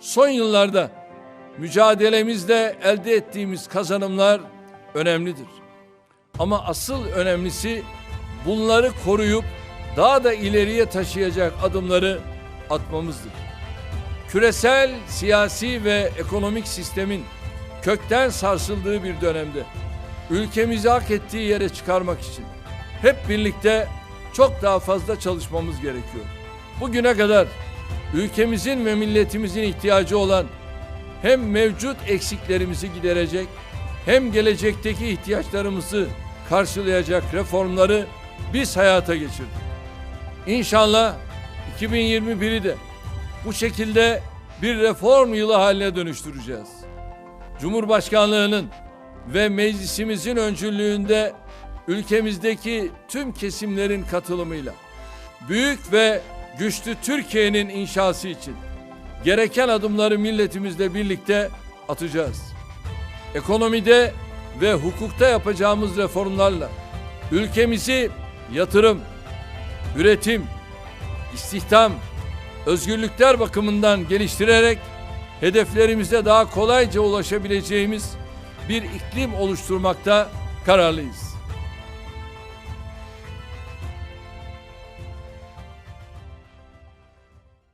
son yıllarda mücadelemizde elde ettiğimiz kazanımlar önemlidir. Ama asıl önemlisi bunları koruyup daha da ileriye taşıyacak adımları atmamızdır. Küresel siyasi ve ekonomik sistemin kökten sarsıldığı bir dönemde ülkemizi hak ettiği yere çıkarmak için hep birlikte çok daha fazla çalışmamız gerekiyor. Bugüne kadar ülkemizin ve milletimizin ihtiyacı olan hem mevcut eksiklerimizi giderecek hem gelecekteki ihtiyaçlarımızı karşılayacak reformları biz hayata geçirdik. İnşallah 2021'i de bu şekilde bir reform yılı haline dönüştüreceğiz. Cumhurbaşkanlığının ve meclisimizin öncülüğünde ülkemizdeki tüm kesimlerin katılımıyla büyük ve güçlü Türkiye'nin inşası için gereken adımları milletimizle birlikte atacağız. Ekonomide ve hukukta yapacağımız reformlarla ülkemizi yatırım, üretim, istihdam, özgürlükler bakımından geliştirerek hedeflerimize daha kolayca ulaşabileceğimiz bir iklim oluşturmakta kararlıyız.